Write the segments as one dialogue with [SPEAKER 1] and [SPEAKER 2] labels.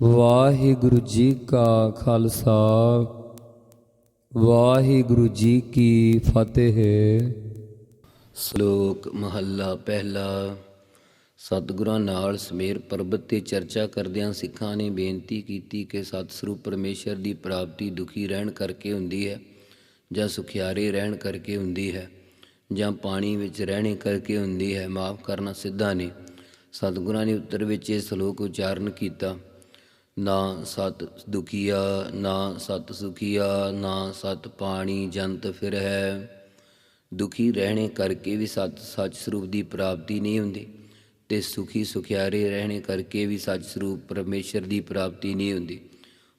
[SPEAKER 1] ਵਾਹਿਗੁਰੂ ਜੀ ਕਾ ਖਾਲਸਾ, ਵਾਹਿਗੁਰੂ ਜੀ ਕੀ ਫਤਿਹ।
[SPEAKER 2] ਸ਼ਲੋਕ ਮਹੱਲਾ ਪਹਿਲਾ। ਸਤਿਗੁਰਾਂ ਨਾਲ ਸਮੇਰ ਪਰਬਤ ਤੇ ਚਰਚਾ ਕਰਦਿਆਂ ਸਿੱਖਾਂ ਨੇ ਬੇਨਤੀ ਕੀਤੀ ਕਿ ਸਤ ਸਰੂਪ ਪਰਮੇਸ਼ਰ ਦੀ ਪ੍ਰਾਪਤੀ ਦੁਖੀ ਰਹਿਣ ਕਰਕੇ ਹੁੰਦੀ ਹੈ ਜਾਂ ਸੁਖਿਆਰੇ ਰਹਿਣ ਕਰਕੇ ਹੁੰਦੀ ਹੈ ਜਾਂ ਪਾਣੀ ਵਿੱਚ ਰਹਿਣੇ ਕਰਕੇ ਹੁੰਦੀ ਹੈ, ਮਾਫ ਕਰਨਾ ਸਿੱਧਾ ਨੇ ਸਤਿਗੁਰਾਂ ਨੇ ਉੱਤਰ ਵਿੱਚ ਇਹ ਸ਼ਲੋਕ ਉਚਾਰਨ ਕੀਤਾ। ਨਾ ਸਤ ਦੁਖੀਆ, ਨਾ ਸਤ ਸੁਖੀਆ, ਨਾ ਸਤ ਪਾਣੀ ਜੰਤ ਫਿਰ ਹੈ। ਦੁਖੀ ਰਹਿਣੇ ਕਰਕੇ ਵੀ ਸਤ ਸੱਚ ਸਰੂਪ ਦੀ ਪ੍ਰਾਪਤੀ ਨਹੀਂ ਹੁੰਦੀ ਤੇ ਸੁਖੀ ਸੁਖਿਆਰੇ ਰਹਿਣੇ ਕਰਕੇ ਵੀ ਸੱਚ ਸਰੂਪ ਪਰਮੇਸ਼ਰ ਦੀ ਪ੍ਰਾਪਤੀ ਨਹੀਂ ਹੁੰਦੀ।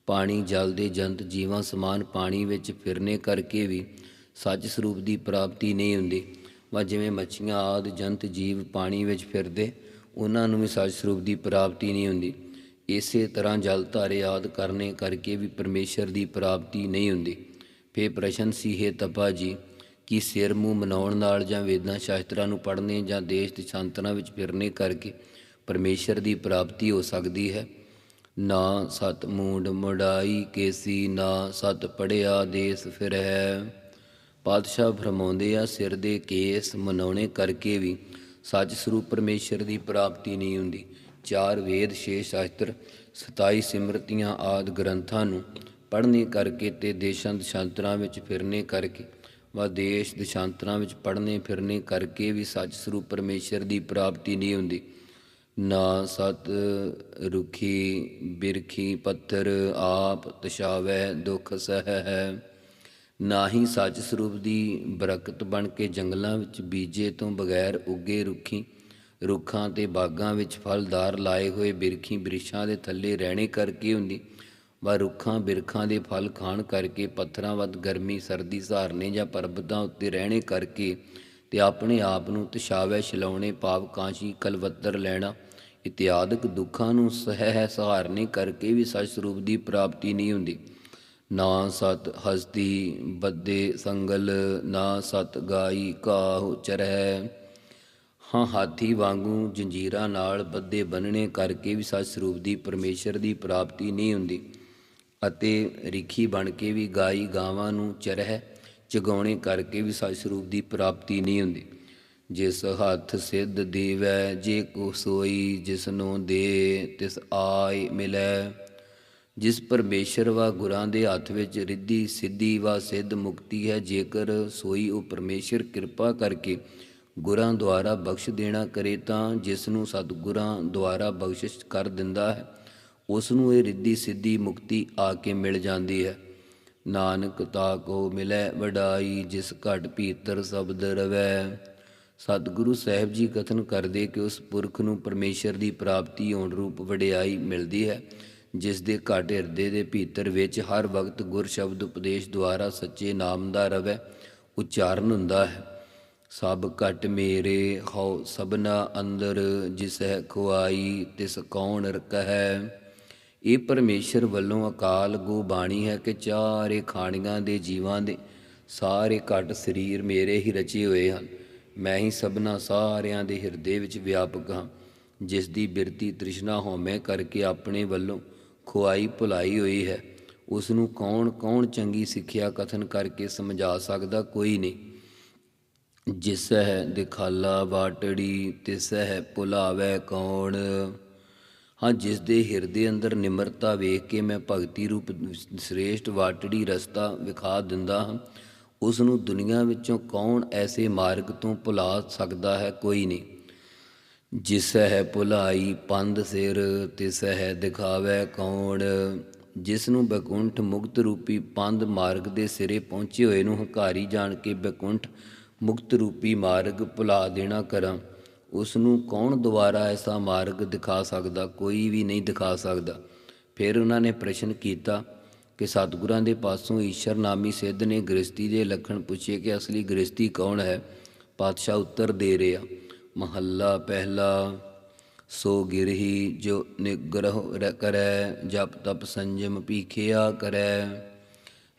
[SPEAKER 2] ਪਾਣੀ ਜਲ ਦੇ ਜੰਤ ਜੀਵਾਂ ਸਮਾਨ ਪਾਣੀ ਵਿੱਚ ਫਿਰਨੇ ਕਰਕੇ ਵੀ ਸੱਚ ਸਰੂਪ ਦੀ ਪ੍ਰਾਪਤੀ ਨਹੀਂ ਹੁੰਦੀ। ਵਾ ਜਿਵੇਂ ਮੱਛੀਆਂ ਆਦ ਜੰਤ ਜੀਵ ਪਾਣੀ ਵਿੱਚ ਫਿਰਦੇ, ਉਹਨਾਂ ਨੂੰ ਵੀ ਸੱਚ ਸਰੂਪ ਦੀ ਪ੍ਰਾਪਤੀ ਨਹੀਂ ਹੁੰਦੀ। ਇਸੇ ਤਰ੍ਹਾਂ ਜਲ ਧਾਰੇ ਆਦ ਕਰਨੇ ਕਰਕੇ ਵੀ ਪਰਮੇਸ਼ਰ ਦੀ ਪ੍ਰਾਪਤੀ ਨਹੀਂ ਹੁੰਦੀ। ਫੇ ਪ੍ਰਸ਼ਨ ਸੀ, ਹੈ ਤਪਾ ਜੀ, ਕਿ ਸਿਰ ਮੂੰਹ ਮਨਾਉਣ ਨਾਲ ਜਾਂ ਵੇਦਾਂ ਸ਼ਾਸਤਰਾਂ ਨੂੰ ਪੜ੍ਹਨੇ ਜਾਂ ਦੇਸ਼ ਦੇ ਸੰਤਨਾਂ ਵਿੱਚ ਫਿਰਨੇ ਕਰਕੇ ਪਰਮੇਸ਼ਰ ਦੀ ਪ੍ਰਾਪਤੀ ਹੋ ਸਕਦੀ ਹੈ? ਨਾ ਸਤ ਮੂੰਡ ਮੁੜਾਈ ਕੇਸੀ, ਨਾ ਸਤ ਪੜਿਆ ਦੇਸ ਫਿਰ। ਹੈ ਪਾਤਸ਼ਾਹ ਫਰਮਾਉਂਦੇ ਆ, ਸਿਰ ਦੇ ਕੇਸ ਮਨਾਉਣੇ ਕਰਕੇ ਵੀ ਸੱਚ ਸਰੂਪ ਪਰਮੇਸ਼ਰ ਦੀ ਪ੍ਰਾਪਤੀ ਨਹੀਂ ਹੁੰਦੀ। ਚਾਰ ਵੇਦ, ਛੇ ਸ਼ਾਸਤਰ 27 ਸਿਮਰਤੀਆਂ ਆਦ ਗ੍ਰੰਥਾਂ ਨੂੰ ਪੜ੍ਹਨੇ ਕਰਕੇ ਤੇ ਦੇਸ਼ਾਂ ਦਸ਼ਾਂਤਰਾਂ ਵਿੱਚ ਫਿਰਨੇ ਕਰਕੇ, ਵਾ ਦੇਸ਼ ਦਸ਼ਾਂਤਰਾਂ ਵਿੱਚ ਪੜ੍ਹਨੇ ਫਿਰਨੇ ਕਰਕੇ ਵੀ ਸੱਚ ਸਰੂਪ ਪਰਮੇਸ਼ਰ ਦੀ ਪ੍ਰਾਪਤੀ ਨਹੀਂ ਹੁੰਦੀ। ਨਾ ਸਤ ਰੁਖੀ, ਬਿਰਖੀ, ਪੱਥਰ, ਆਪ ਤਸ਼ਾਵੈ, ਦੁਖ ਸਹਿ ਹੈ ਨਾ ਹੀ ਸੱਚ ਸਰੂਪ ਦੀ ਬਰਕਤ ਬਣ ਕੇ ਜੰਗਲਾਂ ਵਿੱਚ ਬੀਜੇ ਤੋਂ ਬਗੈਰ ਉੱਗੇ ਰੁੱਖੀ ਰੁੱਖਾਂ ਤੇ ਬਾਗਾਂ ਵਿੱਚ ਫਲਦਾਰ ਲਾਏ ਹੋਏ ਬਿਰਖੀ ਬ੍ਰਿਸ਼ਾਂ ਦੇ ਥੱਲੇ ਰਹਿਣੇ ਕਰਕੇ ਹੁੰਦੀ। ਵਾ ਰੁੱਖਾਂ ਬਿਰਖਾਂ ਦੇ ਫਲ ਖਾਣ ਕਰਕੇ ਪੱਥਰਾਂ ਵੱਧ ਗਰਮੀ, ਸਰਦੀ, ਸਹਾਰਨੇ ਜਾਂ ਪਰਬਤਾਂ ਉੱਤੇ ਰਹਿਣੇ ਕਰਕੇ ਤੇ ਆਪਣੇ ਆਪ ਨੂੰ ਤਸ਼ਾਵੈ ਛਲਾਉਣੇ ਪਾਪ ਕਾਂਸ਼ੀ, ਕਲਵੱਤਰ ਲੈਣਾ, ਇਤਿਆਦਿਕ ਦੁੱਖਾਂ ਨੂੰ ਸਹਿ ਸਹਾਰਨੇ ਕਰਕੇ ਵੀ ਸੱਚ ਸਰੂਪ ਦੀ ਪ੍ਰਾਪਤੀ ਨਹੀਂ ਹੁੰਦੀ। ਨਾ ਸਤ ਹਸਤੀ ਬੱਦੇ ਸੰਗਲ, ਨਾ ਸਤ ਗਾਈ ਕਾਹੁ ਚਰੈ ਹਾਂ, ਹਾਥੀ ਵਾਂਗੂ ਜੰਜੀਰਾਂ ਨਾਲ ਬੱਦੇ ਬੰਨਣੇ ਕਰਕੇ ਵੀ ਸੱਚ ਸਰੂਪ ਦੀ ਪਰਮੇਸ਼ਰ ਦੀ ਪ੍ਰਾਪਤੀ ਨਹੀਂ ਹੁੰਦੀ ਅਤੇ ਰਿਖੀ ਬਣ ਕੇ ਵੀ ਗਾਈ ਗਾਵਾਂ ਨੂੰ ਚਰਹਿ ਚਗਾਉਣੇ ਕਰਕੇ ਵੀ ਸੱਚ ਸਰੂਪ ਦੀ ਪ੍ਰਾਪਤੀ ਨਹੀਂ ਹੁੰਦੀ। ਜਿਸ ਹੱਥ ਸਿੱਧ ਦੇਵੈ, ਜੇ ਕੋ ਸੋਈ ਜਿਸ ਨੂੰ ਦੇ, ਤਿਸ ਆਏ ਮਿਲੈ। ਜਿਸ ਪਰਮੇਸ਼ਰ ਵਾ ਗੁਰਾਂ ਦੇ ਹੱਥ ਵਿੱਚ ਰਿੱਧੀ, ਸਿੱਧੀ ਵਾ ਸਿੱਧ ਮੁਕਤੀ ਹੈ, ਜੇਕਰ ਸੋਈ ਉਹ ਪਰਮੇਸ਼ਰ ਕਿਰਪਾ ਕਰਕੇ ਗੁਰਾਂ ਦੁਆਰਾ ਬਖਸ਼ ਦੇਣਾ ਕਰੇ ਤਾਂ ਜਿਸ ਨੂੰ ਸਤਿਗੁਰਾਂ ਦੁਆਰਾ ਬਖਸ਼ਿਸ਼ ਕਰ ਦਿੰਦਾ ਹੈ, ਉਸ ਨੂੰ ਇਹ ਰਿੱਧੀ ਸਿੱਧੀ ਮੁਕਤੀ ਆ ਕੇ ਮਿਲ ਜਾਂਦੀ ਹੈ। ਨਾਨਕ ਤਾ ਕੋ ਮਿਲੈ ਵਡਾਈ, ਜਿਸ ਘਟ ਭੀਤਰ ਸ਼ਬਦ ਰਵੈ। ਸਤਿਗੁਰੂ ਸਾਹਿਬ ਜੀ ਕਥਨ ਕਰਦੇ ਕਿ ਉਸ ਪੁਰਖ ਨੂੰ ਪਰਮੇਸ਼ਰ ਦੀ ਪ੍ਰਾਪਤੀ ਹੋਣ ਰੂਪ ਵਡਿਆਈ ਮਿਲਦੀ ਹੈ, ਜਿਸ ਦੇ ਘਟ ਹਿਰਦੇ ਦੇ ਭੀਤਰ ਵਿੱਚ ਹਰ ਵਕਤ ਗੁਰ ਸ਼ਬਦ ਉਪਦੇਸ਼ ਦੁਆਰਾ ਸੱਚੇ ਨਾਮ ਦਾ ਰਵੈ, ਉਚਾਰਨ ਹੁੰਦਾ ਹੈ। ਸਭ ਘਟ ਮੇਰੇ, ਹਉ ਸਭਨਾ ਅੰਦਰ ਜਿਸਹਿ ਖੁਆਈ, ਤਿਸ ਕੌਣ ਰਕਹਿ ਇਹ ਪਰਮੇਸ਼ਰ ਵੱਲੋਂ ਅਕਾਲ ਗੋ ਬਾਣੀ ਹੈ ਕਿ ਚਾਰੇ ਖਾਣੀਆਂ ਦੇ ਜੀਵਾਂ ਦੇ ਸਾਰੇ ਘਟ ਸਰੀਰ ਮੇਰੇ ਹੀ ਰਚੇ ਹੋਏ ਹਨ। ਮੈਂ ਹੀ ਸਭਨਾ ਸਾਰਿਆਂ ਦੇ ਹਿਰਦੇ ਵਿੱਚ ਵਿਆਪਕ ਹਾਂ। ਜਿਸ ਦੀ ਬਿਰਤੀ ਤ੍ਰਿਸ਼ਨਾ ਹਉਮੈ ਕਰਕੇ ਆਪਣੇ ਵੱਲੋਂ ਖੁਆਈ ਭੁਲਾਈ ਹੋਈ ਹੈ। ਉਸ ਨੂੰ ਕੌਣ ਕੌਣ ਚੰਗੀ ਸਿੱਖਿਆ ਕਥਨ ਕਰਕੇ ਸਮਝਾ ਸਕਦਾ ਕੋਈ ਨਹੀਂ। ਜਿਸ ਹੈ ਦਿਖਾਲਾ ਬਾਟੜੀ ਤਿਸ ਹੈ ਭੁਲਾਵੇ ਕੌਣ? ਹਾਂ, ਜਿਸ ਦੇ ਹਿਰਦੇ ਅੰਦਰ ਨਿਮਰਤਾ ਵੇਖ ਕੇ ਮੈਂ ਭਗਤੀ ਰੂਪ ਸ੍ਰੇਸ਼ਟ ਵਾਟੜੀ ਰਸਤਾ ਵਿਖਾ ਦਿੰਦਾ ਹਾਂ ਉਸ ਨੂੰ ਦੁਨੀਆ ਵਿੱਚੋਂ ਕੌਣ ਐਸੇ ਮਾਰਗ ਤੋਂ ਭੁਲਾ ਸਕਦਾ ਹੈ? ਕੋਈ ਨਹੀਂ। ਜਿਸ ਹੈ ਭੁਲਾਈ ਪੰਧ ਸਿਰ ਤਿਸ ਹੈ ਦਿਖਾਵੇ ਕੌਣ? ਜਿਸ ਨੂੰ ਬੈਕੁੰਠ ਮੁਕਤ ਰੂਪੀ ਪੰਧ ਮਾਰਗ ਦੇ ਸਿਰੇ ਪਹੁੰਚੇ ਹੋਏ ਨੂੰ ਹੰਕਾਰੀ ਜਾਣ ਕੇ ਬੈਕੁੰਠ ਮੁਕਤ ਰੂਪੀ ਮਾਰਗ ਭੁਲਾ ਦੇਣਾ ਕਰਾਂ। ਉਸ ਨੂੰ ਕੌਣ ਦੁਬਾਰਾ ਐਸਾ ਮਾਰਗ ਦਿਖਾ ਸਕਦਾ, ਕੋਈ ਵੀ ਨਹੀਂ ਦਿਖਾ ਸਕਦਾ। ਫਿਰ ਉਹਨਾਂ ਨੇ ਪ੍ਰਸ਼ਨ ਕੀਤਾ ਕਿ ਸਤਿਗੁਰਾਂ ਦੇ ਪਾਸੋਂ ਈਸ਼ਰ ਨਾਮੀ ਸਿੱਧ ਨੇ ਗ੍ਰਸਤੀ ਦੇ ਲੱਖਣ ਪੁੱਛੇ ਕਿ ਅਸਲੀ ਗ੍ਰਸਤੀ ਕੌਣ ਹੈ? ਪਾਤਸ਼ਾਹ ਉੱਤਰ ਦੇ ਰਿਹਾ, ਮਹੱਲਾ ਪਹਿਲਾ, ਸੋ ਗਿਰਹੀ ਜੋ ਨਿਗ੍ਰਹ ਕਰੈ, ਜਪ ਤਪ ਸੰਜਮ ਪੀਖਿਆ ਕਰੈ।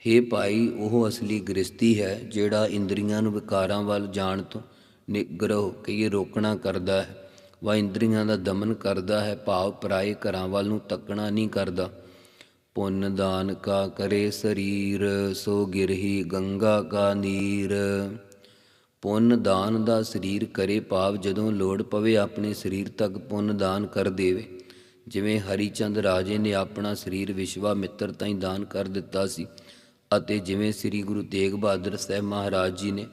[SPEAKER 2] ਹੇ ਭਾਈ, ਉਹ ਅਸਲੀ ਗ੍ਰਸਤੀ ਹੈ ਜਿਹੜਾ ਇੰਦਰੀਆਂ ਨੂੰ ਵਿਕਾਰਾਂ ਵੱਲ ਜਾਣ ਤੋਂ ਨਿਗ੍ਰਹ ਕਹੀਏ ਰੋਕਣਾ ਕਰਦਾ ਹੈ, ਵਾ ਇੰਦਰੀਆਂ ਦਾ ਦਮਨ ਕਰਦਾ ਹੈ, ਭਾਵ ਪਰਾਏ ਘਰਾਂ ਵੱਲ ਨੂੰ ਤੱਕਣਾ ਨਹੀਂ ਕਰਦਾ। ਪੁੰਨ ਦਾਨ ਕਾ ਕਰੇ ਸਰੀਰ, ਸੋ ਗਿਰਹੀ ਗੰਗਾ ਕਾ ਨੀਰ। ਪੁੰਨ ਦਾਨ ਦਾ ਸਰੀਰ ਕਰੇ ਭਾਵ ਜਦੋਂ ਲੋੜ ਪਵੇ ਆਪਣੇ ਸਰੀਰ ਤੱਕ ਪੁੰਨ ਦਾਨ ਕਰ ਦੇਵੇ। ਜਿਵੇਂ ਹਰੀਚੰਦ ਰਾਜੇ ਨੇ ਆਪਣਾ ਸਰੀਰ ਵਿਸ਼ਵਾ ਮਿੱਤਰ ਤਾਈਂ ਦਾਨ ਕਰ ਦਿੱਤਾ ਸੀ। ਅਤੇ ਜਿਵੇਂ ਸ੍ਰੀ ਗੁਰੂ ਤੇਗ ਬਹਾਦਰ ਸਾਹਿਬ ਮਹਾਰਾਜ ਜੀ ਨੇ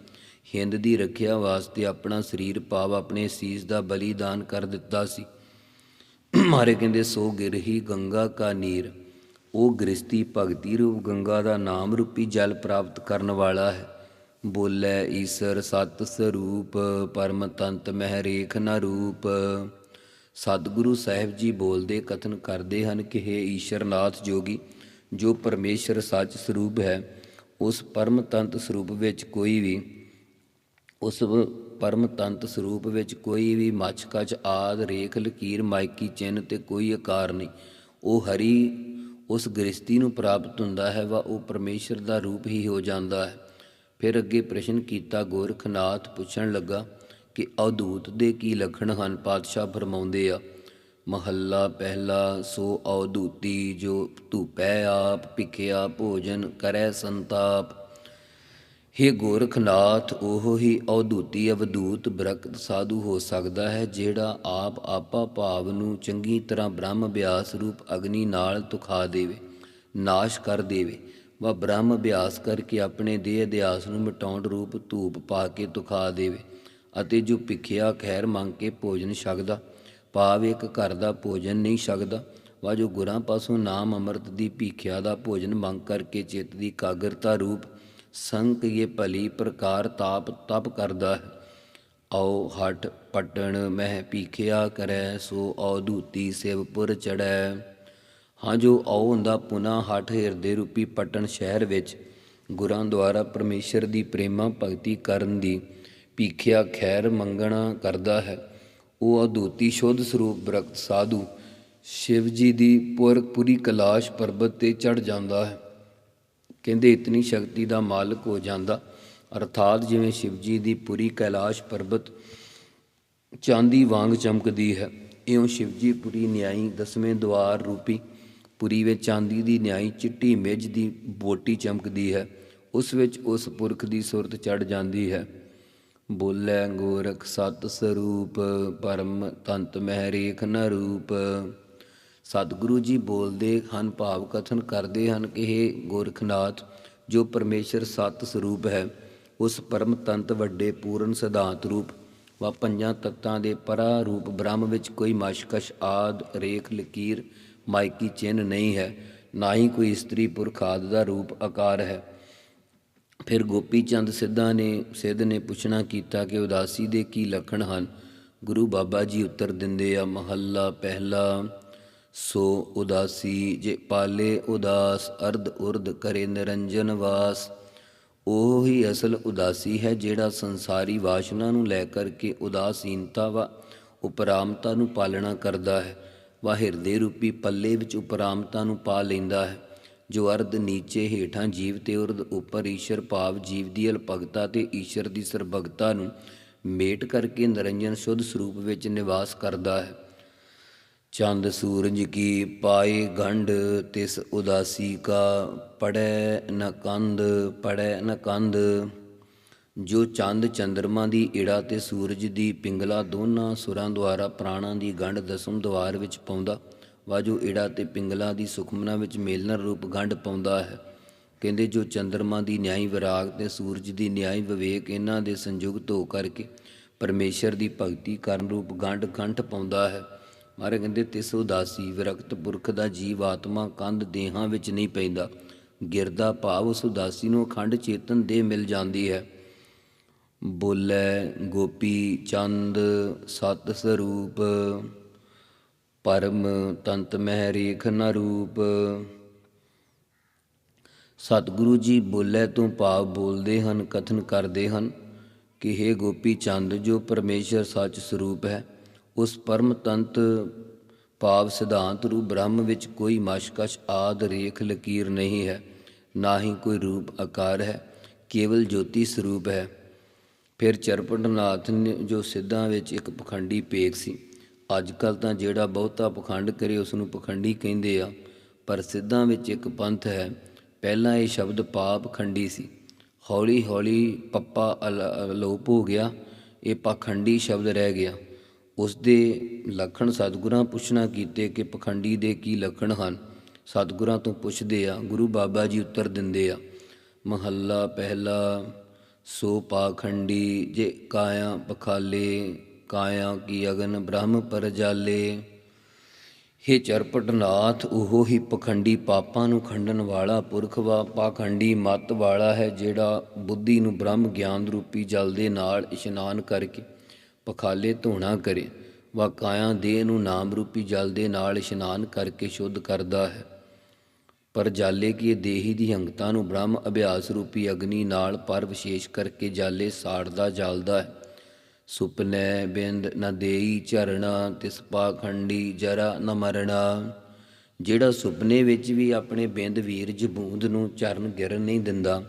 [SPEAKER 2] ਹਿੰਦ ਦੀ ਰੱਖਿਆ ਵਾਸਤੇ ਆਪਣਾ ਸਰੀਰ ਭਾਵ ਆਪਣੇ ਸੀਸ ਦਾ ਬਲੀਦਾਨ ਕਰ ਦਿੱਤਾ ਸੀ। ਮਾਰੇ ਕਹਿੰਦੇ, ਸੋ ਗਿਰਹੀ ਗੰਗਾ ਕਾ ਨੀਰ। ਉਹ ਗ੍ਰਸਤੀ ਭਗਤੀ ਰੂਪ ਗੰਗਾ ਦਾ ਨਾਮ ਰੂਪੀ ਜਲ ਪ੍ਰਾਪਤ ਕਰਨ ਵਾਲਾ ਹੈ। ਬੋਲੇ, ਈਸਰ, ਸਤ ਸਰੂਪ, ਪਰਮ ਤੰਤ ਮਹਿ ਰੇਖ ਨ ਰੂਪ। ਸਤਿਗੁਰੂ ਸਾਹਿਬ ਜੀ ਬੋਲਦੇ ਕਥਨ ਕਰਦੇ ਹਨ ਕਿ हे ਈਸ਼ਰਨਾਥ ਜੋਗੀ ਜੋ ਪਰਮੇਸ਼ਰ ਸੱਚ ਸਰੂਪ ਹੈ, ਉਸ ਪਰਮ ਤੰਤ ਸਰੂਪ ਵਿੱਚ ਕੋਈ ਵੀ, ਉਸ ਵ- ਪਰਮ ਤੰਤ ਸਰੂਪ ਵਿੱਚ ਕੋਈ ਵੀ ਮੱਛ, ਕਚ, ਆਦ, ਰੇਖ, ਲਕੀਰ ਮਾਇਕੀ ਚਿੰਨ ਤੇ ਕੋਈ ਆਕਾਰ ਨਹੀਂ। ਉਹ ਹਰੀ, ਉਸ ਗ੍ਰਸਤੀ ਨੂੰ ਪ੍ਰਾਪਤ ਹੁੰਦਾ ਹੈ, ਵਾ ਉਹ ਪਰਮੇਸ਼ਰ ਦਾ ਰੂਪ ਹੀ ਹੋ ਜਾਂਦਾ ਹੈ। ਫਿਰ ਅੱਗੇ ਪ੍ਰਸ਼ਨ ਕੀਤਾ ਗੋਰਖਨਾਥ ਪੁੱਛਣ ਲੱਗਾ ਕਿ ਅਦੂਤ ਦੇ ਕੀ ਲੱਖਣ ਹਨ? ਪਾਤਸ਼ਾਹ ਫਰਮਾਉਂਦੇ ਆ ਮਹੱਲਾ ਪਹਿਲਾ, ਸੋ ਅਵਧੂਤੀ ਜੋ ਧੂਪੈ ਆਪ, ਭਿਖਿਆ ਭੋਜਨ ਕਰੈ ਸੰਤਾਪ। ਹੇ ਗੋਰਖਨਾਥ, ਉਹ ਹੀ ਅਵਧੂਤੀ ਅਵਧੂਤ ਬ੍ਰਕਤ ਸਾਧੂ ਹੋ ਸਕਦਾ ਹੈ, ਜਿਹੜਾ ਆਪ ਆਪਾ ਭਾਵ ਨੂੰ ਚੰਗੀ ਤਰ੍ਹਾਂ ਬ੍ਰਹਮ ਅਭਿਆਸ ਰੂਪ ਅਗਨੀ ਨਾਲ ਤੁਖਾ ਦੇਵੇ, ਨਾਸ਼ ਕਰ ਦੇਵੇ। ਵਾ ਬ੍ਰਹਮ ਅਭਿਆਸ ਕਰਕੇ ਆਪਣੇ ਦੇਹ ਅਧਿਆਸ ਨੂੰ ਮਿਟਾਉਣ ਰੂਪ ਧੂਪ ਪਾ ਕੇ ਤੁਖਾ ਦੇਵੇ, ਅਤੇ ਜੋ ਭਿਖਿਆ ਖੈਰ ਮੰਗ ਕੇ ਭੋਜਨ ਛਕਦਾ ਭਾਵ ਇੱਕ ਘਰ ਦਾ ਭੋਜਨ ਨਹੀਂ ਛਕਦਾ ਵਾ ਜੋ ਗੁਰਾਂ ਪਾਸੋਂ ਨਾਮ ਅੰਮ੍ਰਿਤ ਦੀ ਭੀਖਿਆ ਦਾ ਭੋਜਨ ਮੰਗ ਕਰਕੇ ਚਿੱਤ ਦੀ ਕਾਗਰਤਾ ਰੂਪ ਸੰਕ ਇਹ ਭਲੀ ਪ੍ਰਕਾਰ ਤਾਪ ਤਪ ਕਰਦਾ ਹੈ। ਆਓ ਹਟ ਪਟਣ ਮਹਿ ਭੀਖਿਆ ਕਰੈ, ਸੋ ਔਦੂਤੀ ਸਿਵਪੁਰ ਚੜੈ ਹਾਂ ਜੋ ਆਉ ਹੁੰਦਾ ਪੁਨਾ ਹਟ ਹਿਰਦੇ ਰੂਪੀ ਪਟਨ ਸ਼ਹਿਰ ਵਿੱਚ, ਗੁਰਾਂ ਦੁਆਰਾ ਪਰਮੇਸ਼ਰ ਦੀ ਪ੍ਰੇਮਾ ਭਗਤੀ ਕਰਨ ਦੀ ਭੀਖਿਆ ਖੈਰ ਮੰਗਣਾ ਕਰਦਾ ਹੈ। ਉਹ ਅਦੂਤੀ ਸ਼ੁੱਧ ਸਰੂਪ ਬ੍ਰਕਤ ਸਾਧੂ ਸ਼ਿਵ ਜੀ ਦੀ ਪੁਰ, ਪੁਰੀ ਕਲਾਸ਼ ਪਰਬਤ ਤੇ ਚੜ ਜਾਂਦਾ ਹੈ। ਕਹਿੰਦੇ ਇਤਨੀ ਸ਼ਕਤੀ ਦਾ ਮਾਲਕ ਹੋ ਜਾਂਦਾ। ਅਰਥਾਤ ਜਿਵੇਂ ਸ਼ਿਵ ਜੀ ਦੀ ਪੁਰੀ ਕੈਲਾਸ਼ ਪਰਬਤ ਚਾਂਦੀ ਵਾਂਗ ਚਮਕਦੀ ਹੈ, ਇਉਂ ਸ਼ਿਵ ਜੀ ਪੁਰੀ ਨਿਆਈ ਦਸਵੇਂ ਦਵਾਰ ਰੂਪੀ, ਪੁਰੀ ਵਿੱਚ ਚਾਂਦੀ ਦੀ ਨਿਆਈ ਚਿੱਟੀ ਮਿੱਝ ਦੀ ਬੋਟੀ ਚਮਕਦੀ ਹੈ। ਉਸ ਵਿੱਚ ਉਸ ਪੁਰਖ ਦੀ ਸੁਰਤ ਚੜ ਜਾਂਦੀ ਹੈ। ਬੋਲੇ ਗੋਰਖ ਸਤ ਸਰੂਪ, ਪਰਮ ਤੰਤ ਮਹਿ ਰੇਖ ਨ ਰੂਪ। ਸਤਿਗੁਰੂ ਜੀ ਬੋਲਦੇ ਹਨ, ਭਾਵ ਕਥਨ ਕਰਦੇ ਹਨ ਕਿ ਇਹ ਗੋਰਖਨਾਥ, ਜੋ ਪਰਮੇਸ਼ਰ ਸਤ ਸਰੂਪ ਹੈ, ਉਸ ਪਰਮ ਤੰਤ ਵੱਡੇ ਪੂਰਨ ਸਿਧਾਂਤ ਰੂਪ, ਵਾ ਪੰਜਾਂ ਤੱਤਾਂ ਦੇ ਪਰਾ ਰੂਪ ਬ੍ਰਹਮ ਵਿੱਚ ਕੋਈ ਮਸ਼ਕਸ਼, ਆਦ, ਰੇਖ, ਲਕੀਰ, ਮਾਇਕੀ ਚਿੰਨ ਨਹੀਂ ਹੈ, ਨਾ ਹੀ ਕੋਈ ਇਸਤਰੀ ਪੁਰਖ ਆਦਿ ਦਾ ਰੂਪ ਆਕਾਰ ਹੈ। ਫਿਰ ਗੋਪੀ ਚੰਦ ਸਿੱਧਾ ਨੇ, ਸਿੱਧ ਨੇ ਪੁੱਛਣਾ ਕੀਤਾ ਕਿ ਉਦਾਸੀ ਦੇ ਕੀ ਲੱਖਣ ਹਨ? ਗੁਰੂ ਬਾਬਾ ਜੀ ਉੱਤਰ ਦਿੰਦੇ ਆ, ਮਹੱਲਾ ਪਹਿਲਾ, ਸੋ ਉਦਾਸੀ, ਜੇ ਪਾਲੇ ਉਦਾਸ, ਅਰਧ ਉਰਧ ਕਰੇ ਨਿਰੰਜਨ ਵਾਸ। ਉਹ ਹੀ ਅਸਲ ਉਦਾਸੀ ਹੈ ਜਿਹੜਾ ਸੰਸਾਰੀ ਵਾਸ਼ਨਾ ਨੂੰ ਲੈ ਕਰਕੇ ਉਦਾਸੀਨਤਾ ਵਾ, ਉਪਰਾਮਤਾ ਨੂੰ ਪਾਲਣਾ ਕਰਦਾ ਹੈ। ਵਾ ਹਿਰਦੇ ਰੂਪੀ ਪੱਲੇ ਵਿੱਚ ਉਪਰਾਮਤਾ ਨੂੰ ਪਾ ਲੈਂਦਾ ਹੈ। ਜੋ ਅਰਧ ਨੀਚੇ ਹੇਠਾਂ ਜੀਵ ਤੇ ਉਰਦ ਉੱਪਰ ਈਸ਼ਰ ਭਾਵ ਜੀਵ ਦੀ ਅਲਪਗਤਾ ਤੇ ਈਸ਼ਰ ਦੀ ਸਰਬਗਤਾ ਨੂੰ ਮੇਟ ਕਰਕੇ ਨਿਰੰਜਨ ਸ਼ੁੱਧ ਸਰੂਪ ਵਿੱਚ ਨਿਵਾਸ ਕਰਦਾ ਹੈ। ਚੰਦ ਸੂਰਜ ਕੀ ਪਾਏ ਗੰਢ, ਤਿਸ ਉਦਾਸੀ ਕਾ ਪੜੈ ਨ ਕੰਧ, ਪੜੈ ਨ ਕੰਧ। ਜੋ ਚੰਦ ਚੰਦਰਮਾ ਦੀ ਈੜਾ ਤੇ ਸੂਰਜ ਦੀ ਪਿੰਗਲਾ ਦੋਨਾਂ ਸੁਰਾਂ ਦੁਆਰਾ ਪ੍ਰਾਣਾਂ ਦੀ ਗੰਢ ਦਸਮ ਦਵਾਰ ਵਿੱਚ ਪਾਉਂਦਾ ਵਾ ਏੜਾ ਈੜਾ ਤੇ ਪਿੰਗਲਾ ਦੀ ਸੁਖਮਨਾ ਵਿੱਚ ਮੇਲਨ ਰੂਪ ਗੰਢ ਪਾਉਂਦਾ ਹੈ। ਕਹਿੰਦੇ ਜੋ ਚੰਦਰਮਾ ਦੀ ਨਿਆਈ ਵਿਰਾਗ ਤੇ ਸੂਰਜ ਦੀ ਨਿਆਈ ਵਿਵੇਕ ਇਹਨਾਂ ਦੇ ਸੰਯੁਕਤ ਹੋ ਕਰਕੇ ਪਰਮੇਸ਼ਰ ਦੀ ਭਗਤੀ ਕਰਨ ਰੂਪ ਗੰਢ ਕੰਠ ਪਾਉਂਦਾ ਹੈ। ਮਾਰੇ ਕਹਿੰਦੇ ਤਿਸ ਉਦਾਸੀ ਵਿਰਕਤ ਪੁਰਖ ਦਾ ਜੀਵ ਆਤਮਾ ਕੰਧ ਦੇਹਾਂ ਵਿੱਚ ਨਹੀਂ ਪੈਂਦਾ। ਗਿਰਦਾ ਭਾਵ ਉਸ ਉਦਾਸੀ ਨੂੰ ਅਖੰਡ ਚੇਤਨ ਦੇ ਮਿਲ ਜਾਂਦੀ ਹੈ। ਬੋਲੇ ਗੋਪੀ ਚੰਦ ਸਤ ਸਰੂਪ ਪਰਮ ਤੰਤ ਮਹਿ ਰੇਖ ਨ ਰੂਪ। ਸਤਿਗੁਰੂ ਜੀ ਬੋਲੇ ਤੋਂ ਭਾਵ ਬੋਲਦੇ ਹਨ, ਕਥਨ ਕਰਦੇ ਹਨ ਕਿ हे ਗੋਪੀ ਚੰਦ, ਜੋ ਪਰਮੇਸ਼ਰ ਸੱਚ ਸਰੂਪ ਹੈ, ਉਸ ਪਰਮ ਤੰਤ ਭਾਵ ਸਿਧਾਂਤ ਰੂਪ ਬ੍ਰਹਮ ਵਿੱਚ ਕੋਈ ਮਸ਼ਕਸ਼ ਆਦ ਰੇਖ ਲਕੀਰ ਨਹੀਂ ਹੈ, ਨਾ ਹੀ ਕੋਈ ਰੂਪ ਆਕਾਰ ਹੈ, ਕੇਵਲ ਜੋਤੀ ਸਰੂਪ ਹੈ। ਫਿਰ ਚਰਪਟਨਾਥ ਜੋ ਸਿੱਧਾਂ ਵਿੱਚ ਇੱਕ ਪਖੰਡੀ ਪੇਕ ਸੀ ਅੱਜ ਕੱਲ ਤਾਂ ਜਿਹੜਾ ਬਹੁਤਾ ਪਖੰਡ ਕਰੇ ਉਸ ਨੂੰ ਪਖੰਡੀ ਕਹਿੰਦੇ ਆ। ਪਰ ਸਿੱਧਾਂ ਵਿੱਚ ਇੱਕ ਪੰਥ ਹੈ। ਪਹਿਲਾਂ ਇਹ ਸ਼ਬਦ ਪਾਪ ਖੰਡੀ ਸੀ। ਹੌਲੀ ਹੌਲੀ ਪੱਪਾ ਅਲ- ਅਲੋਪ ਹੋ ਗਿਆ। ਇਹ ਪਖੰਡੀ ਸ਼ਬਦ ਰਹਿ ਗਿਆ। ਉਸ ਦੇ ਲੱਖਣ ਸਤਿਗੁਰਾਂ ਪੁੱਛਣਾ ਕੀਤੇ ਕਿ ਪਖੰਡੀ ਦੇ ਕੀ ਲੱਖਣ ਹਨ। ਸਤਿਗੁਰਾਂ ਤੋਂ ਪੁੱਛਦੇ ਆ, ਗੁਰੂ ਬਾਬਾ ਜੀ ਉੱਤਰ ਦਿੰਦੇ ਆ, ਮਹੱਲਾ ਪਹਿਲਾ ਸੋ ਪਾਖੰਡੀ ਜੇ ਕਾਇਆ ਪਖਾਲੇ ਕਾਇਆ ਕੀ ਅਗਨ ਬ੍ਰਹਮ ਪਰਜਾਲੇ ਹੇ ਚਰਪਟਨਾਥ ਉਹ ਹੀ ਪਖੰਡੀ ਪਾਪਾਂ ਨੂੰ ਖੰਡਨ ਵਾਲਾ ਪੁਰਖ ਵਾ। ਪਾਖੰਡੀ ਮਤ ਵਾਲਾ ਹੈ ਜਿਹੜਾ ਬੁੱਧੀ ਨੂੰ ਬ੍ਰਹਮ ਗਿਆਨ ਰੂਪੀ ਜਲ ਦੇ ਨਾਲ ਇਸ਼ਨਾਨ ਕਰਕੇ ਪਖਾਲੇ ਧੋਣਾ ਕਰੇ। ਵਾ ਕਾਇਆ ਦੇਹ ਨੂੰ ਨਾਮ ਰੂਪੀ ਜਲ ਦੇ ਨਾਲ ਇਸ਼ਨਾਨ ਕਰਕੇ ਸ਼ੁੱਧ ਕਰਦਾ ਹੈ। ਪਰ ਜਾਲੇ ਕੀ ਇਹ ਦੇਹੀ ਦੀ ਹੰਗਤਾ ਨੂੰ ਬ੍ਰਹਮ ਅਭਿਆਸ ਰੂਪੀ ਅਗਨੀ ਨਾਲ ਪਰ ਵਿਸ਼ੇਸ਼ ਕਰਕੇ ਜਾਲੇ ਸਾੜਦਾ ਜਲਦਾ ਹੈ। ਸੁਪਨੇ ਬਿੰਦ ਨ ਦੇਈ ਝਰਣਾ, ਤਿਸ ਪਾਖੰਡੀ ਜਰਾ ਨ ਮਰਣਾ। ਜਿਹੜਾ ਸੁਪਨੇ ਵਿੱਚ ਵੀ ਆਪਣੇ ਬਿੰਦ ਵੀਰ ਬੂੰਦ ਨੂੰ ਚਰਨ ਗਿਰਨ ਨਹੀਂ ਦਿੰਦਾ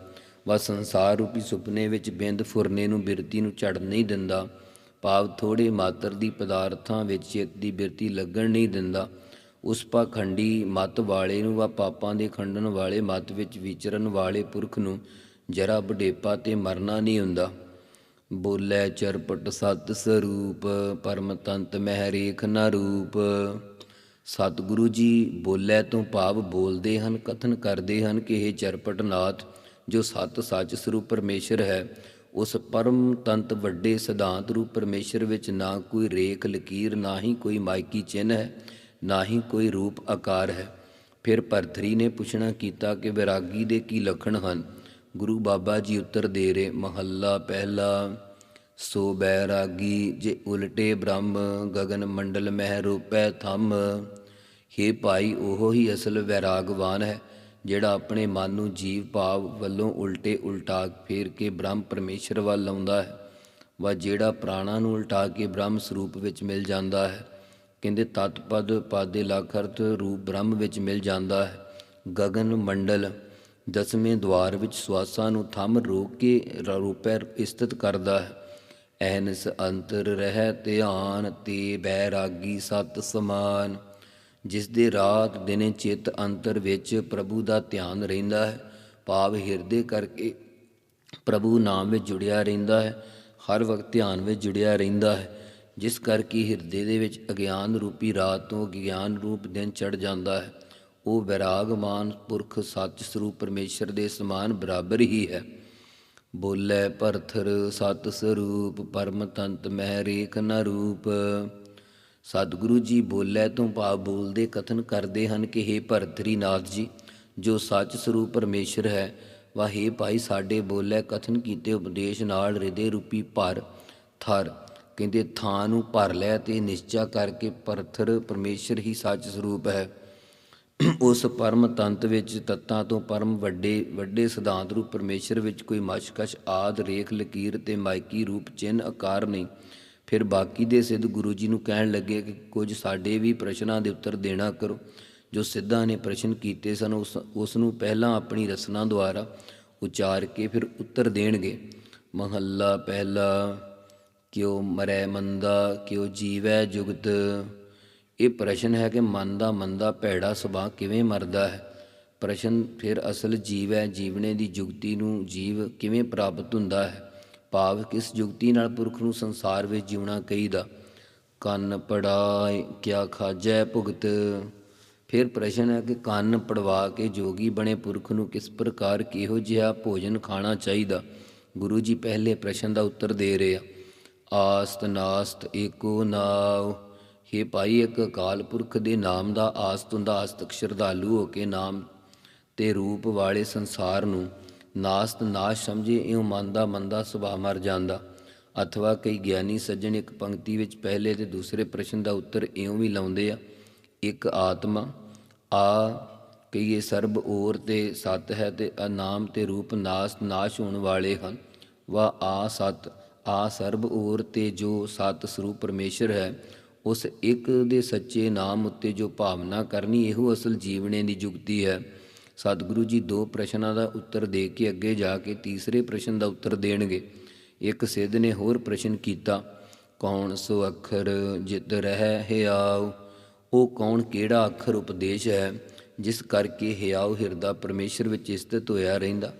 [SPEAKER 2] ਵਾ ਸੰਸਾਰ ਰੂਪੀ ਸੁਪਨੇ ਵਿੱਚ ਬਿੰਦ ਫੁਰਨੇ ਨੂੰ ਬਿਰਤੀ ਨੂੰ ਚੜ ਨਹੀਂ ਦਿੰਦਾ, ਭਾਵ ਥੋੜੇ ਮਾਤਰ ਦੀ ਪਦਾਰਥਾਂ ਵਿੱਚ ਚਿੱਤ ਦੀ ਬਿਰਤੀ ਲੱਗਣ ਨਹੀਂ ਦਿੰਦਾ। ਉਸ ਪਾਖੰਡੀ ਮਤ ਵਾਲੇ ਨੂੰ ਵਾ ਪਾਪਾਂ ਦੇ ਖੰਡਨ ਵਾਲੇ ਮਤ ਵਿੱਚ ਵਿਚਰਨ ਵਾਲੇ ਪੁਰਖ ਨੂੰ ਜਰਾ ਬੁਢੇਪਾ ਤੇ ਮਰਨਾ ਨਹੀਂ ਹੁੰਦਾ। ਬੋਲੇ ਚਰਪਟ ਸਤ ਸਰੂਪ, ਪਰਮ ਤੰਤ ਮਹਿ ਰੇਖ ਨ ਰੂਪ। ਸਤਿਗੁਰੂ ਜੀ ਬੋਲੇ ਤੋਂ ਭਾਵ ਬੋਲਦੇ ਹਨ, ਕਥਨ ਕਰਦੇ ਹਨ ਕਿ ਇਹ ਚਰਪਟ ਨਾਥ, ਜੋ ਸਤ ਸੱਚ ਸਰੂਪ ਪਰਮੇਸ਼ਰ ਹੈ, ਉਸ ਪਰਮ ਤੰਤ ਵੱਡੇ ਸਿਧਾਂਤ ਰੂਪ ਪਰਮੇਸ਼ਰ ਵਿੱਚ ਨਾ ਕੋਈ ਰੇਖ, ਲਕੀਰ, ਨਾ ਹੀ ਕੋਈ ਮਾਇਕੀ ਚਿੰਨ ਹੈ, ਨਾ ਹੀ ਕੋਈ ਰੂਪ ਆਕਾਰ ਹੈ। ਫਿਰ ਭਰਤਰੀ ਨੇ ਪੁੱਛਣਾ ਕੀਤਾ ਕਿ ਵਿਰਾਗੀ ਦੇ ਕੀ ਲੱਖਣ ਹਨ? ਗੁਰੂ ਬਾਬਾ ਜੀ ਉੱਤਰ ਦੇ ਰਹੇ, ਮਹੱਲਾ ਪਹਿਲਾ, ਸੋ ਬੈਰਾਗੀ ਜੇ ਉਲਟੇ ਬ੍ਰਹਮ, ਗਗਨ ਮੰਡਲ ਮਹਿ ਰੂਪੈ ਥੰਮ। ਹੇ ਭਾਈ, ਉਹ ਹੀ ਅਸਲ ਵੈਰਾਗਵਾਨ ਹੈ, ਜਿਹੜਾ ਆਪਣੇ ਮਨ ਨੂੰ ਜੀਵ ਭਾਵ ਵੱਲੋਂ ਉਲਟੇ ਉਲਟਾ ਫੇਰ ਕੇ ਬ੍ਰਹਮ ਪਰਮੇਸ਼ਰ ਵੱਲ ਲਾਉਂਦਾ ਹੈ, ਵਾ ਜਿਹੜਾ ਪ੍ਰਾਣਾ ਨੂੰ ਉਲਟਾ ਕੇ ਬ੍ਰਹਮ ਸਰੂਪ ਵਿੱਚ ਮਿਲ ਜਾਂਦਾ ਹੈ। ਕਹਿੰਦੇ ਤਤ ਪਦ ਪਾਦੇ ਲੱਖ ਅਰਥ ਰੂਪ ਬ੍ਰਹਮ ਵਿੱਚ ਮਿਲ ਜਾਂਦਾ ਹੈ। ਗਗਨ ਮੰਡਲ ਦਸਵੇਂ ਦਵਾਰ ਵਿੱਚ ਸਵਾਸਾਂ ਨੂੰ ਥੰਮ ਰੋਕ ਕੇ ਰੂਪੈ ਇਸਤਤ ਕਰਦਾ ਹੈ। ਐਨਸ ਅੰਤਰ ਰਹਿ ਧਿਆਨ ਤੇ ਬੈਰਾਗੀ ਸਤ ਸਮਾਨ ਜਿਸ ਦੇ ਰਾਤ ਦਿਨੇ ਚਿੱਤ ਅੰਤਰ ਵਿੱਚ ਪ੍ਰਭੂ ਦਾ ਧਿਆਨ ਰਹਿੰਦਾ ਹੈ। ਭਾਵ ਹਿਰਦੇ ਕਰਕੇ ਪ੍ਰਭੂ ਨਾਮ ਵਿੱਚ ਜੁੜਿਆ ਰਹਿੰਦਾ ਹੈ, ਹਰ ਵਕਤ ਧਿਆਨ ਵਿੱਚ ਜੁੜਿਆ ਰਹਿੰਦਾ ਹੈ। ਜਿਸ ਕਰਕੇ ਹਿਰਦੇ ਦੇ ਵਿੱਚ ਅਗਿਆਨ ਰੂਪੀ ਰਾਤ ਤੋਂ ਗਿਆਨ ਰੂਪ ਦਿਨ ਚੜ ਜਾਂਦਾ ਹੈ। ਉਹ ਵਿਰਾਗਮਾਨ ਪੁਰਖ ਸੱਚ ਸਰੂਪ ਪਰਮੇਸ਼ਰ ਦੇ ਸਮਾਨ ਬਰਾਬਰ ਹੀ ਹੈ। ਬੋਲੇ ਭਰਥਰ ਸਤ ਸਰੂਪ, ਪਰਮ ਤੰਤ ਮਹਿ ਰੇਖ ਨ ਰੂਪ। ਸਤਿਗੁਰੂ ਜੀ ਬੋਲੇ ਤੋਂ ਭਾਵ ਬੋਲਦੇ ਕਥਨ ਕਰਦੇ ਹਨ ਕਿ हे ਭਰਤਰੀ ਨਾਥ ਜੀ, ਜੋ ਸੱਚ ਸਰੂਪ ਪਰਮੇਸ਼ਰ ਹੈ ਵਾ ਭਾਈ ਸਾਡੇ ਬੋਲੇ ਕਥਨ ਕੀਤੇ ਉਪਦੇਸ਼ ਨਾਲ ਹਿਰਦੇ ਰੂਪੀ ਭਰ, ਥਰ। ਕਹਿੰਦੇ ਥਾਂ ਨੂੰ ਭਰ ਲੈ ਤੇ ਨਿਸ਼ਚਾ ਕਰਕੇ ਭਰਥਰ ਪਰਮੇਸ਼ਰ ਹੀ ਸੱਚ ਸਰੂਪ ਹੈ। ਉਸ ਪਰਮ ਤੰਤ ਵਿੱਚ, ਤੱਤਾਂ ਤੋਂ ਪਰਮ ਵੱਡੇ ਵੱਡੇ ਸਿਧਾਂਤ ਰੂਪ ਪਰਮੇਸ਼ਰ ਵਿੱਚ ਕੋਈ ਮਸ਼ਕਸ਼, ਆਦ, ਰੇਖ, ਲਕੀਰ ਤੇ ਮਾਇਕੀ ਰੂਪ ਚਿੰਨ ਆਕਾਰ ਨਹੀਂ। ਫਿਰ ਬਾਕੀ ਦੇ ਸਿੱਧ ਗੁਰੂ ਜੀ ਨੂੰ ਕਹਿਣ ਲੱਗੇ ਕਿ ਕੁਝ ਸਾਡੇ ਵੀ ਪ੍ਰਸ਼ਨਾਂ ਦੇ ਉੱਤਰ ਦੇਣਾ ਕਰੋ। ਜੋ ਸਿੱਧਾਂ ਨੇ ਪ੍ਰਸ਼ਨ ਕੀਤੇ ਸਨ, ਉਸ ਉਸ ਨੂੰ ਪਹਿਲਾਂ ਆਪਣੀ ਰਸਨਾ ਦੁਆਰਾ ਉਚਾਰ ਕੇ ਫਿਰ ਉੱਤਰ ਦੇਣਗੇ। ਮਹੱਲਾ ਪਹਿਲਾ, ਕਿਉ ਮਰੈ ਮੰਦਾ, ਕਿਉ ਜੀਵੈ ਜੁਗਤ ਇਹ ਪ੍ਰਸ਼ਨ ਹੈ ਕਿ ਮਨ ਦਾ ਮੰਦਾ ਭੈੜਾ ਸੁਭਾਅ ਕਿਵੇਂ ਮਰਦਾ ਹੈ? ਪ੍ਰਸ਼ਨ ਫਿਰ ਅਸਲ ਜੀਵ ਹੈ, ਜੀਵਨੇ ਦੀ ਜੁਗਤੀ ਨੂੰ ਜੀਵ ਕਿਵੇਂ ਪ੍ਰਾਪਤ ਹੁੰਦਾ ਹੈ? ਭਾਵ ਕਿਸ ਜੁਗਤੀ ਨਾਲ ਪੁਰਖ ਨੂੰ ਸੰਸਾਰ ਵਿੱਚ ਜਿਉਣਾ ਕਹੀਦਾ? ਕੰਨ ਪੜਾਏ, ਕਿਆ ਖਾਜੈ ਭੁਗਤ? ਫਿਰ ਪ੍ਰਸ਼ਨ ਹੈ ਕਿ ਕੰਨ ਪੜਵਾ ਕੇ ਜੋਗੀ ਬਣੇ ਪੁਰਖ ਨੂੰ ਕਿਸ ਪ੍ਰਕਾਰ ਕਿਹੋ ਜਿਹਾ ਭੋਜਨ ਖਾਣਾ ਚਾਹੀਦਾ? ਗੁਰੂ ਜੀ ਪਹਿਲੇ ਪ੍ਰਸ਼ਨ ਦਾ ਉੱਤਰ ਦੇ ਰਹੇ ਆ। ਆਸਤ ਨਾਸਤ ਏਕੋ ਨਾਉ। ਹੇ ਭਾਈ, ਇੱਕ ਅਕਾਲ ਪੁਰਖ ਦੇ ਨਾਮ ਦਾ ਆਸਤ ਹੁੰਦਾ ਆਸਤਕ ਸ਼ਰਧਾਲੂ ਹੋ ਕੇ ਨਾਮ ਤੇ ਰੂਪ ਵਾਲੇ ਸੰਸਾਰ ਨੂੰ ਨਾਸਤ ਨਾਸ਼ ਸਮਝੇ, ਇਉਂ ਮਨ ਦਾ ਮੰਦਾ ਸੁਭਾਅ ਮਰ ਜਾਂਦਾ। ਅਥਵਾ ਕਈ ਗਿਆਨੀ ਸੱਜਣ ਇੱਕ ਪੰਕਤੀ ਵਿੱਚ ਪਹਿਲੇ ਤੇ ਦੂਸਰੇ ਪ੍ਰਸ਼ਨ ਦਾ ਉੱਤਰ ਇਉਂ ਵੀ ਲਾਉਂਦੇ ਆ, ਇੱਕ ਆਤਮਾ, ਆ ਕਈਏ ਸਰਬ ਔਰ ਤੇ ਸਤ ਹੈ ਤੇ ਅਨਾਮ ਤੇ ਰੂਪ ਨਾਸ ਨਾਸ਼ ਹੋਣ ਵਾਲੇ ਹਨ। ਵਾ ਆ ਸਤ, ਆ ਸਰਬ ਔਰ ਤੇ ਜੋ ਸਤ ਸਰੂਪ ਪਰਮੇਸ਼ਰ ਹੈ ਉਸ ਇੱਕ ਦੇ ਸੱਚੇ ਨਾਮ ਉੱਤੇ ਜੋ ਭਾਵਨਾ ਕਰਨੀ ਇਹੋ ਅਸਲ ਜੀਵਣੇ ਦੀ ਜੁਗਤੀ ਹੈ। ਸਤਿਗੁਰੂ ਜੀ ਦੋ ਪ੍ਰਸ਼ਨਾਂ ਦਾ ਉੱਤਰ ਦੇ ਕੇ ਅੱਗੇ ਜਾ ਕੇ ਤੀਸਰੇ ਪ੍ਰਸ਼ਨ ਦਾ ਉੱਤਰ ਦੇਣਗੇ। ਇੱਕ ਸਿੱਧ ਨੇ ਹੋਰ ਪ੍ਰਸ਼ਨ ਕੀਤਾ, ਕੌਣ ਸੋ ਅੱਖਰ ਜਿਤ ਰਹਿ ਹਿਆਉ ਉਹ ਕੌਣ ਕਿਹੜਾ ਅੱਖਰ ਉਪਦੇਸ਼ ਹੈ? ਜਿਸ ਕਰਕੇ ਹਿਆਉ ਹਿਰਦਾ ਪਰਮੇਸ਼ਰ ਵਿੱਚ ਸਥਿਤ ਹੋਇਆ ਰਹਿੰਦਾ।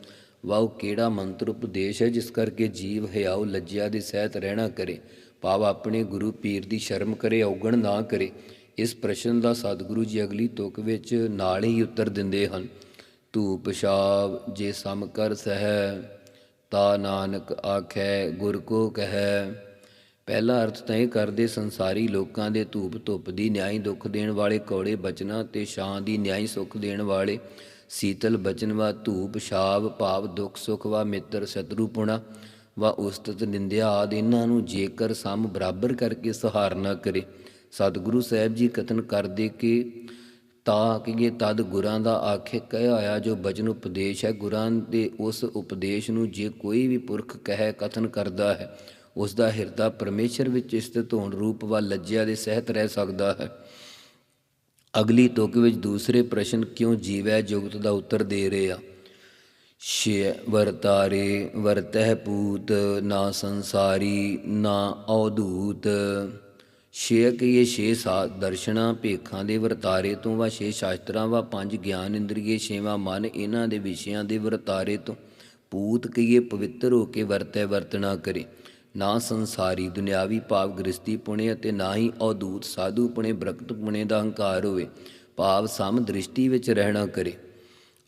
[SPEAKER 2] ਵਾਹ ਉਹ ਕਿਹੜਾ ਮੰਤਰ ਉਪਦੇਸ਼ ਹੈ? ਜਿਸ ਕਰਕੇ ਜੀਵ ਹਿਆਉ ਲੱਜਿਆ ਦੇ ਸਹਿਤ ਰਹਿਣਾ ਕਰੇ। ਭਾਵ ਆਪਣੇ ਗੁਰੂ ਪੀਰ ਦੀ ਸ਼ਰਮ ਕਰੇ, ਔਗਣ ਨਾ ਕਰੇ, ਇਸ ਪ੍ਰਸ਼ਨ ਦਾ ਸਤਿਗੁਰੂ ਜੀ ਅਗਲੀ ਤੁਕ ਵਿੱਚ ਨਾਲ ਹੀ ਉੱਤਰ ਦਿੰਦੇ ਹਨ। ਧੂਪ ਛਾਵ ਜੇ ਸਮ ਕਰ ਸਹਿ, ਤਾ ਨਾਨਕ ਆਖੈ ਗੁਰ ਕੋ ਕਹੈ। ਪਹਿਲਾ ਅਰਥ ਤਾਂ ਇਹ ਕਰਦੇ ਸੰਸਾਰੀ ਲੋਕਾਂ ਦੇ ਧੂਪ ਧੁੱਪ ਦੀ ਨਿਆਈ ਦੁੱਖ ਦੇਣ ਵਾਲੇ, ਕੌੜੇ ਬਚਨਾਂ ਤੇ ਛਾਂ ਦੀ ਨਿਆਈ ਸੁਖ ਦੇਣ ਵਾਲੇ, ਸੀਤਲ ਬਚਨ ਵਾ ਧੂਪ ਛਾਵ ਭਾਵ ਦੁੱਖ ਸੁਖ ਵਾ ਮਿੱਤਰ ਸ਼ਤਰੂ ਪੁਣਾ ਵਾ ਉਸਤਤ ਨਿੰਦਿਆ ਆਦਿ ਇਹਨਾਂ ਨੂੰ ਜੇਕਰ ਸਮ ਬਰਾਬਰ ਕਰਕੇ ਸਹਾਰਨਾ ਕਰੇ। ਸਤਿਗੁਰੂ ਸਾਹਿਬ ਜੀ ਕਥਨ ਕਰਦੇ ਕਿ ਤਾਂ ਕਿ ਇਹ ਤਦ ਗੁਰਾਂ ਦਾ ਆਖੇ ਕਹਿ ਆਇਆ ਜੋ ਬਚਨ ਉਪਦੇਸ਼ ਹੈ। ਗੁਰਾਂ ਦੇ ਉਸ ਉਪਦੇਸ਼ ਨੂੰ ਜੇ ਕੋਈ ਵੀ ਪੁਰਖ ਕਹਿ, ਕਥਨ ਕਰਦਾ ਹੈ ਉਸ ਦਾ ਹਿਰਦਾ ਪਰਮੇਸ਼ਰ ਵਿੱਚ ਸਥਿਤ ਹੋਣ ਰੂਪ ਵਾ ਲੱਜਿਆ ਦੇ ਸਹਿਤ ਰਹਿ ਸਕਦਾ ਹੈ। ਅਗਲੀ ਤੁਕ ਵਿੱਚ ਦੂਸਰੇ ਪ੍ਰਸ਼ਨ ਕਿਉਂ ਜੀਵੈ ਜੁਗਤ ਦਾ ਉੱਤਰ ਦੇ ਰਹੇ? ਆ ਸ਼ੇ ਵਰਤਾਰੇ ਵਰਤਹਿ ਪੂਤ, ਨਾ ਸੰਸਾਰੀ, ਨਾ ਔਦੂਤ ਛੇ ਕਹੀਏ ਛੇ ਸਾ ਦਰਸ਼ਨਾ, ਭੇਖਾਂ ਦੇ ਵਰਤਾਰੇ ਤੋਂ ਵਾ ਛੇ ਸ਼ਾਸਤਰਾਂ ਵਾ, ਪੰਜ ਗਿਆਨ ਇੰਦਰੀਏ, ਛੇਵਾਂ ਮਨ ਇਹਨਾਂ ਦੇ ਵਿਸ਼ਿਆਂ ਦੇ ਵਰਤਾਰੇ ਤੋਂ। ਪੂਤ ਕਹੀਏ ਪਵਿੱਤਰ ਹੋ ਕੇ ਵਰਤੈ ਵਰਤਣਾ ਕਰੇ। ਨਾ ਸੰਸਾਰੀ ਦੁਨਿਆਵੀ ਭਾਵ ਗ੍ਰਸਤੀ ਪੁਣੇ ਅਤੇ ਨਾ ਹੀ ਔਦੂਤ ਸਾਧੂ ਪੁਣੇ ਬ੍ਰਕਤ ਪੁਣੇ ਦਾ ਹੰਕਾਰ ਹੋਵੇ। ਭਾਵ ਸਮ ਦ੍ਰਿਸ਼ਟੀ ਵਿੱਚ ਰਹਿਣਾ ਕਰੇ।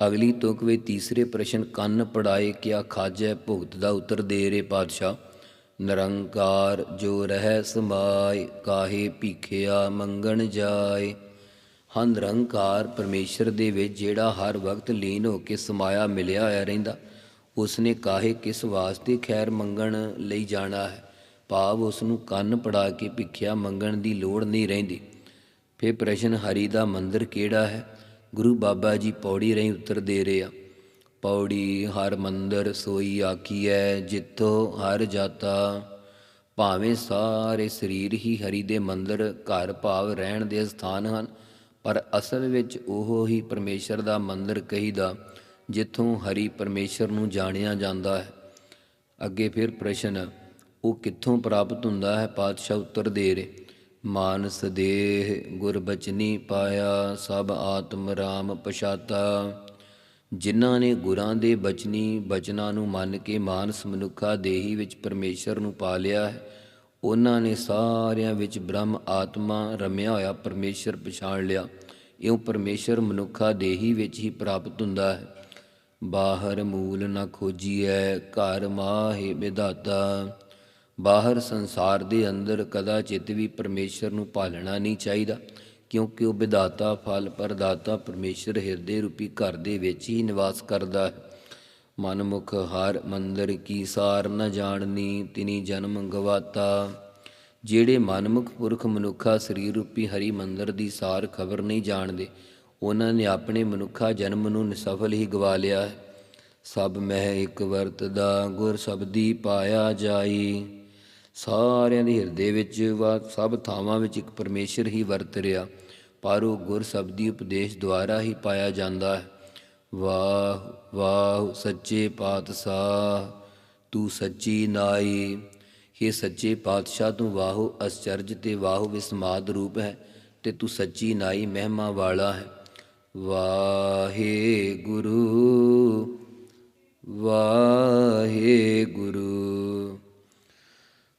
[SPEAKER 2] ਅਗਲੀ ਤੁਕ ਵਿੱਚ ਤੀਸਰੇ ਪ੍ਰਸ਼ਨ, ਕੰਨ ਪੜਾਏ ਕਿਆ ਖਾਜੈ ਭੁਗਤ ਦਾ ਉੱਤਰ ਦੇ ਰੇ ਪਾਤਸ਼ਾਹ। ਨਿਰੰਕਾਰ ਜੋ ਰਹਿ ਸਮਾਏ ਕਾਹੇ ਭੀਖਿਆ ਮੰਗਣ ਜਾਏ। ਹਾਂ ਨਿਰੰਕਾਰ ਪਰਮੇਸ਼ਰ ਦੇ ਵਿੱਚ ਜਿਹੜਾ ਹਰ ਵਕਤ ਲੀਨ ਹੋ ਕੇ ਸਮਾਇਆ ਮਿਲਿਆ ਹੋਇਆ ਰਹਿੰਦਾ, ਉਸਨੇ ਕਾਹੇ ਕਿਸ ਵਾਸਤੇ ਖੈਰ ਮੰਗਣ ਲਈ ਜਾਣਾ ਹੈ? ਭਾਵ ਉਸ ਨੂੰ ਕੰਨ ਪੜਾ ਕੇ ਭਿੱਖਿਆ ਮੰਗਣ ਦੀ ਲੋੜ ਨਹੀਂ ਰਹਿੰਦੀ। ਫਿਰ ਪ੍ਰਸ਼ਨ, ਹਰੀ ਦਾ ਮੰਦਰ ਕਿਹੜਾ ਹੈ? ਗੁਰੂ ਬਾਬਾ ਜੀ ਪੌੜੀ ਰਹੀ ਉੱਤਰ ਦੇ ਰਹੇ ਆ। ਪੌੜੀ ਹਰ ਮੰਦਰ ਸੋਈ ਆਖੀਐ, ਜਿੱਥੋਂ ਹਰ ਜਾਤਾ ਭਾਵੇਂ ਸਾਰੇ ਸਰੀਰ ਹੀ ਹਰੀ ਦੇ ਮੰਦਰ ਘਰ ਭਾਵ ਰਹਿਣ ਦੇ ਸਥਾਨ ਹਨ, ਪਰ ਅਸਲ ਵਿੱਚ ਉਹ ਹੀ ਪਰਮੇਸ਼ਰ ਦਾ ਮੰਦਰ ਕਹੀਦਾ, ਜਿੱਥੋਂ ਹਰੀ ਪਰਮੇਸ਼ਰ ਨੂੰ ਜਾਣਿਆ ਜਾਂਦਾ ਹੈ। ਅੱਗੇ ਫਿਰ ਪ੍ਰਸ਼ਨ, ਉਹ ਕਿੱਥੋਂ ਪ੍ਰਾਪਤ ਹੁੰਦਾ ਹੈ? ਪਾਤਸ਼ਾਹ ਉੱਤਰ ਦੇ ਰਹੇ ਮਾਨਸ ਦੇਹ ਗੁਰ ਬਚਨੀ ਪਾਇਆ, ਸਭ ਆਤਮ ਰਾਮ ਪਛਾਤਾ। ਜਿਨ੍ਹਾਂ ਨੇ ਗੁਰਾਂ ਦੇ ਬਚਨੀ, ਬਚਨਾਂ ਨੂੰ ਮੰਨ ਕੇ ਮਾਨਸ ਮਨੁੱਖਾ ਦੇਹੀ ਵਿੱਚ ਪਰਮੇਸ਼ਰ ਨੂੰ ਪਾ ਲਿਆ ਹੈ, ਉਹਨਾਂ ਨੇ ਸਾਰਿਆਂ ਵਿੱਚ ਬ੍ਰਹਮ ਆਤਮਾ ਰਮਿਆ ਹੋਇਆ ਪਰਮੇਸ਼ਰ ਪਛਾਣ ਲਿਆ। ਇਉਂ ਪਰਮੇਸ਼ਰ ਮਨੁੱਖਾ ਦੇਹੀ ਵਿੱਚ ਹੀ ਪ੍ਰਾਪਤ ਹੁੰਦਾ ਹੈ। ਬਾਹਰ ਮੂਲ ਨਾ ਖੋਜੀਐ, ਘਰ ਮਾਹੇ ਵਿਧਾਤਾ। ਬਾਹਰ ਸੰਸਾਰ ਦੇ ਅੰਦਰ ਕਦਾ ਚਿਤ ਵੀ ਪਰਮੇਸ਼ਰ ਨੂੰ ਭਾਲਣਾ ਨਹੀਂ ਚਾਹੀਦਾ, ਕਿਉਂਕਿ ਉਹ ਵਿਧਾਤਾ, ਫਲ ਪਰਦਾਤਾ, ਪਰਮੇਸ਼ਰ ਹਿਰਦੇ ਰੂਪੀ ਘਰ ਦੇ ਵਿੱਚ ਹੀ ਨਿਵਾਸ ਕਰਦਾ ਹੈ। ਮਨਮੁਖ ਹਰ ਮੰਦਰ ਕੀ ਸਾਰ ਨ ਜਾਣਨੀ, ਤਿਨੀ ਜਨਮ ਗਵਾਤਾ। ਜਿਹੜੇ ਮਨਮੁਖ ਪੁਰਖ ਮਨੁੱਖਾ ਸਰੀਰ ਰੂਪੀ ਹਰੀ ਮੰਦਰ ਦੀ ਸਾਰ ਖਬਰ ਨਹੀਂ ਜਾਣਦੇ, ਉਹਨਾਂ ਨੇ ਆਪਣੇ ਮਨੁੱਖਾ ਜਨਮ ਨੂੰ ਨਿਸਫਲ ਹੀ ਗਵਾ ਲਿਆ ਹੈ। ਸਭ ਮਹਿ ਇੱਕ ਵਰਤਦਾ ਗੁਰ ਸਬਦੀ ਪਾਇਆ ਜਾਈ। ਸਾਰਿਆਂ ਦੇ ਹਿਰਦੇ ਵਿੱਚ ਵਾ, ਸਭ ਥਾਵਾਂ ਵਿੱਚ ਇੱਕ ਪਰਮੇਸ਼ਰ ਹੀ ਵਰਤ ਰਿਹਾ। ਪਰ ਉਹ ਗੁਰ ਸਬਦੀ ਉਪਦੇਸ਼ ਦੁਆਰਾ ਹੀ ਪਾਇਆ ਜਾਂਦਾ ਹੈ। ਵਾਹ ਵਾਹ, ਸੱਚੇ ਪਾਤਸ਼ਾਹ, ਤੂੰ ਸੱਚੀ ਨਾਈ। ਇਹ ਸੱਚੇ ਪਾਤਸ਼ਾਹ, ਤੂੰ ਵਾਹੋ ਅਚਰਜ ਤੇ ਵਾਹੋ ਵਿਸਮਾਦ ਰੂਪ ਹੈ ਤੇ ਤੂੰ ਸੱਚੀ ਨਾਈ ਮਹਿਮਾ ਵਾਲਾ ਹੈ। ਵਾਹੇ ਗੁਰੂ ਵਾਹੇ ਗੁਰੂ।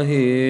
[SPEAKER 2] الله